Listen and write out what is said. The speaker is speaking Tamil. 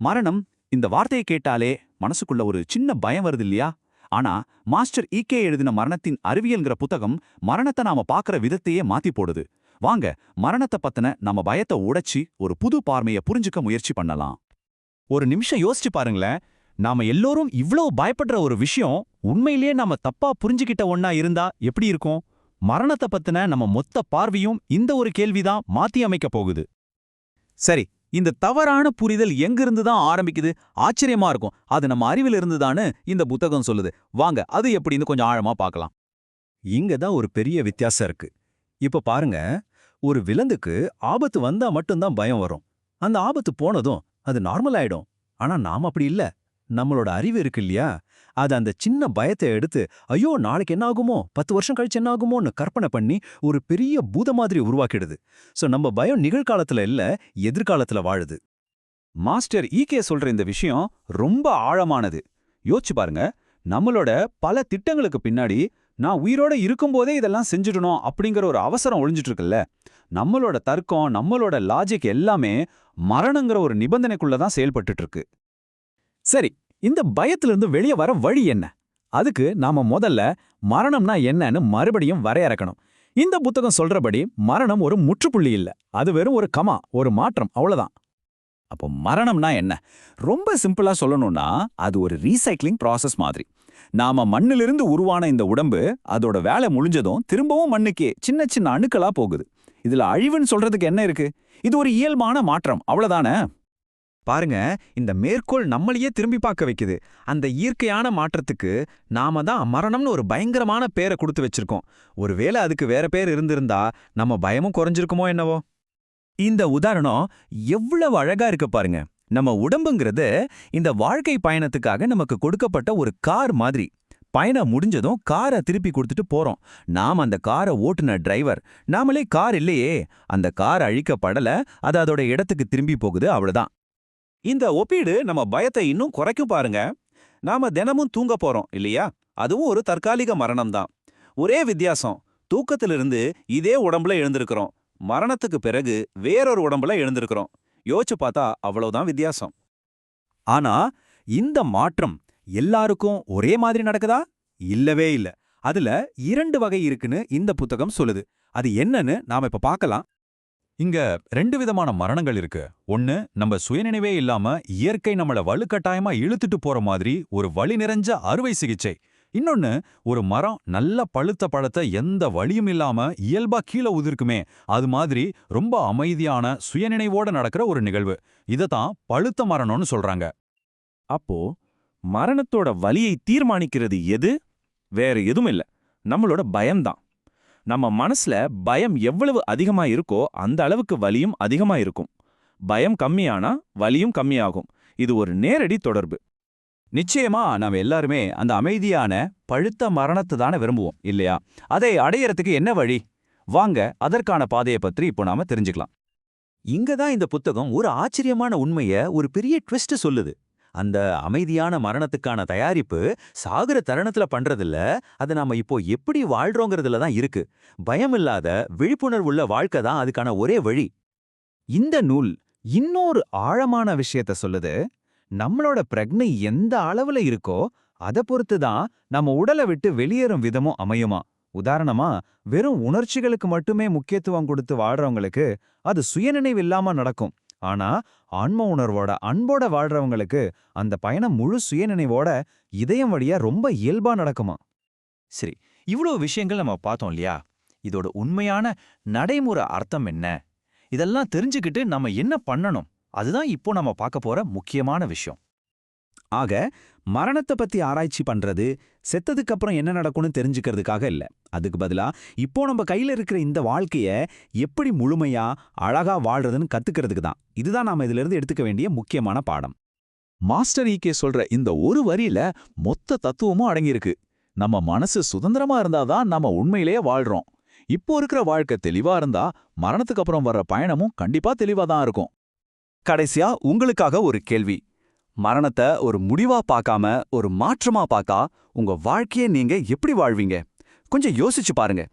மரணம் இந்த வார்த்தையை கேட்டாலே மனசுக்குள்ள ஒரு சின்ன பயம் வருது இல்லையா? ஆனா மாஸ்டர் ஈகே எழுதின மரணத்தின் அறிவியல்ங்கிற புத்தகம் மரணத்தை நாம பாக்குற விதத்தையே மாத்தி போடுது. வாங்க மரணத்தை பத்தின நம்ம பயத்தை உடைச்சி ஒரு புது பார்மையை புரிஞ்சுக்க முயற்சி பண்ணலாம். ஒரு நிமிஷம் யோசிச்சு பாருங்களேன். நாம எல்லோரும் இவ்ளோ பயப்படுற ஒரு விஷயம் உண்மையிலேயே நாம தப்பா புரிஞ்சுக்கிட்ட ஒன்னா இருந்தா எப்படி இருக்கும்? மரணத்தை பத்தின நம்ம மொத்த பார்வையும் இந்த ஒரு கேள்விதான் மாத்தி அமைக்க போகுது. சரி இந்த தவறான புரிதல் எங்கிருந்து தான் ஆரம்பிக்குது? ஆச்சரியமா இருக்கும். அது நம்ம அறிவில் இருந்துதான்னு இந்த புத்தகம் சொல்லுது. வாங்க அது எப்படின்னு கொஞ்சம் ஆழமா பார்க்கலாம். இங்க தான் ஒரு பெரிய வித்தியாசம் இருக்கு. இப்ப பாருங்க ஒரு விலங்குக்கு ஆபத்து வந்தா மட்டும்தான் பயம் வரும். அந்த ஆபத்து போனதும் அது நார்மல் ஆயிடும். ஆனா நாம அப்படி இல்ல. நம்மளோட அறிவு இருக்கு இல்லையா? அது அந்த சின்ன பயத்தை எடுத்து ஐயோ நாளைக்கு என்ன ஆகுமோ? பத்து வருஷம் கழிச்சு என்ன ஆகுமோன்னு கற்பனை பண்ணி ஒரு பெரிய பூத மாதிரி உருவாக்கிடுது. சோ நம்ம பயம் நிகழ்காலத்துல இல்லை எதிர்காலத்துல வாழுது. மாஸ்டர் ஈகே சொல்ற இந்த விஷயம் ரொம்ப ஆழமானது. யோசிச்சு பாருங்க நம்மளோட பல திட்டங்களுக்கு பின்னாடி நான் உயிரோட இருக்கும்போதே இதெல்லாம் செஞ்சிடணும் அப்படிங்கிற ஒரு அவசரம் ஒழிஞ்சிட்டு இருக்குல்ல நம்மளோட தர்க்கம் நம்மளோட லாஜிக் எல்லாமே மரணங்கிற ஒரு நிபந்தனைக்குள்ள தான் செயல்பட்டுட்டு இருக்கு சரி இந்த பயத்திலிருந்து வெளியே வர வழி என்ன? அதுக்கு நாம முதல்ல மரணம்னா என்னன்னு மறுபடியும் வரையறக்கணும். இந்த புத்தகம் சொல்றபடி மரணம் ஒரு முற்றுப்புள்ளி இல்ல. அது வெறும் ஒரு கமா ஒரு மாற்றம் அவ்வளவுதான். அப்போ மரணம்னா என்ன? ரொம்ப சிம்பிளா சொல்லணும்னா அது ஒரு ரீசைக்ளிங் ப்ராசஸ் மாதிரி. நாம மண்ணிலிருந்து உருவான இந்த உடம்பு அதோட வேலை முடிஞ்சதும் திரும்பவும் மண்ணுக்கே சின்ன சின்ன அணுக்களா போகுது. இதுல அழிவுன்னு சொல்றதுக்கு என்ன இருக்கு? இது ஒரு இயல்பான மாற்றம் அவ்வளவுதானே? பாருங்க இந்த மேற்கோள் நம்மளையே திரும்பி பார்க்க வைக்குது. அந்த இயற்கையான மாற்றத்துக்கு நாம தான் மரணம்னு ஒரு பயங்கரமான பேரை கொடுத்து வச்சிருக்கோம். ஒருவேளை அதுக்கு வேற பேர் இருந்திருந்தா நம்ம பயமும் குறைஞ்சிருக்குமோ என்னவோ? இந்த உதாரணம் எவ்வளவு அழகா இருக்கு பாருங்க. நம்ம உடம்புங்கிறது இந்த வாழ்க்கை பயணத்துக்காக நமக்கு கொடுக்கப்பட்ட ஒரு கார் மாதிரி. பயணம் முடிஞ்சதும் காரை திருப்பி கொடுத்துட்டு போறோம். நாம் அந்த காரை ஓட்டுன டிரைவர் நாமளே கார் இல்லையே. அந்த கார் அழிக்கப்படல அது அதோட இடத்துக்கு திரும்பி போகுது அவ்வளவுதான். இந்த ஒப்பீடு நம்ம பயத்தை இன்னும் குறைக்கும் பாருங்க. நாம தினமும் தூங்க போறோம் இல்லையா? அதுவும் ஒரு தற்காலிக மரணம் தான் ஒரே வித்தியாசம் தூக்கத்திலிருந்து இதே உடம்புல எழுந்திருக்கிறோம். மரணத்துக்கு பிறகு வேறொரு உடம்புல எழுந்திருக்கிறோம். யோசிச்சு பார்த்தா அவ்வளவுதான் வித்தியாசம். ஆனா இந்த மாற்றம் எல்லாருக்கும் ஒரே மாதிரி நடக்குதா? இல்லவே இல்ல. அதுல இரண்டு வகை இருக்குன்னு இந்த புத்தகம் சொல்லுது. அது என்னன்னு நாம இப்ப பார்க்கலாம். இங்க ரெண்டு விதமான மரணங்கள் இருக்கு. ஒன்னு நம்ம சுயநினைவே இல்லாம இயற்கை நம்மள வலுக்கட்டாயமா இழுத்துட்டு போற மாதிரி ஒரு வழி நிறைஞ்ச அறுவை சிகிச்சை. இன்னொன்னு ஒரு மரம் நல்ல பழுத்த பழத்தை எந்த வழியும் இல்லாம இயல்பா கீழே உதிர்க்குமே. அது மாதிரி ரொம்ப அமைதியான சுயநினைவோட நடக்கிற ஒரு நிகழ்வு. இதத்தான் பழுத்த மரணம்னு சொல்றாங்க. அப்போ மரணத்தோட வலியை தீர்மானிக்கிறது எது? வேற எதுவும் இல்லை. நம்மளோட பயம்தான். நம்ம மனசுல பயம் எவ்வளவு அதிகமா இருக்கோ அந்த அளவுக்கு வலியும் அதிகமா இருக்கும். பயம் கம்மியானா வலியும் கம்மியாகும். இது ஒரு நேரடி தொடர்பு. நிச்சயமா நாம எல்லாருமே அந்த அமைதியான பழுத்த மரணத்தை தானே விரும்புவோம் இல்லையா? அதை அடையறதுக்கு என்ன வழி? வாங்க அதற்கான பாதையை பற்றி இப்போ நாம தெரிஞ்சுக்கலாம். இங்க தான் இந்த புத்தகம் ஒரு ஆச்சரியமான உண்மைய ஒரு பெரிய ட்விஸ்ட் சொல்லுது. அந்த அமைதியான மரணத்துக்கான தயாரிப்பு சாகுற தருணத்துல பண்றதில்ல. அதை நாம இப்போ எப்படி வாழ்றோங்கிறதுல தான் இருக்கு. பயமில்லாத விழிப்புணர்வுள்ள வாழ்க்கை தான் அதுக்கான ஒரே வழி. இந்த நூல் இன்னொரு ஆழமான விஷயத்த சொல்லுது. நம்மளோட பிரக்னை எந்த அளவுல இருக்கோ அத பொறுத்து தான் நம்ம உடலை விட்டு வெளியேறும் விதமும் அமையுமா? உதாரணமா வெறும் உணர்ச்சிகளுக்கு மட்டுமே முக்கியத்துவம் கொடுத்து வாழ்றவங்களுக்கு அது சுயநினைவு இல்லாம நடக்கும். ஆனா ஆன்ம உணர்வோட அன்போட வாழ்றவங்களுக்கு அந்த பயணம் முழு சுயநினைவோட இதயம் வழியா ரொம்ப இயல்பா நடக்குமா சரி இவ்வளவு விஷயங்கள் நம்ம பார்த்தோம் இல்லையா? இதோட உண்மையான நடைமுறை அர்த்தம் என்ன? இதெல்லாம் தெரிஞ்சுக்கிட்டு நம்ம என்ன பண்ணணும்? அதுதான் இப்போ நம்ம பார்க்க போற முக்கியமான விஷயம். ஆக மரணத்தை பத்தி ஆராய்ச்சி பண்றது செத்ததுக்கு அப்புறம் என்ன நடக்கும்னு தெரிஞ்சுக்கிறதுக்காக இல்ல. அதுக்கு பதிலா இப்போ நம்ம கையில இருக்கிற இந்த வாழ்க்கைய எப்படி முழுமையா அழகா வாழ்றதுன்னு கத்துக்கிறதுக்கு தான். இதுதான் நாம இதுல இருந்து எடுத்துக்க வேண்டிய முக்கியமான பாடம். மாஸ்டர் ஈகே சொல்ற இந்த ஒரு வரியில மொத்த தத்துவமும் அடங்கியிருக்கு. நம்ம மனசு சுதந்திரமா இருந்தாதான் நாம உண்மையிலேயே வாழ்றோம். இப்போ இருக்கிற வாழ்க்கை தெளிவா இருந்தா மரணத்துக்கு அப்புறம் வர்ற பயணமும் கண்டிப்பா தெளிவா தான் இருக்கும். கடைசியா உங்களுக்காக ஒரு கேள்வி. மரணத்தை ஒரு முடிவா பார்க்காம ஒரு மாற்றமா பார்க்கா உங்க வாழ்க்கையை நீங்க எப்படி வாழ்வீங்க? கொஞ்சம் யோசிச்சு பாருங்க.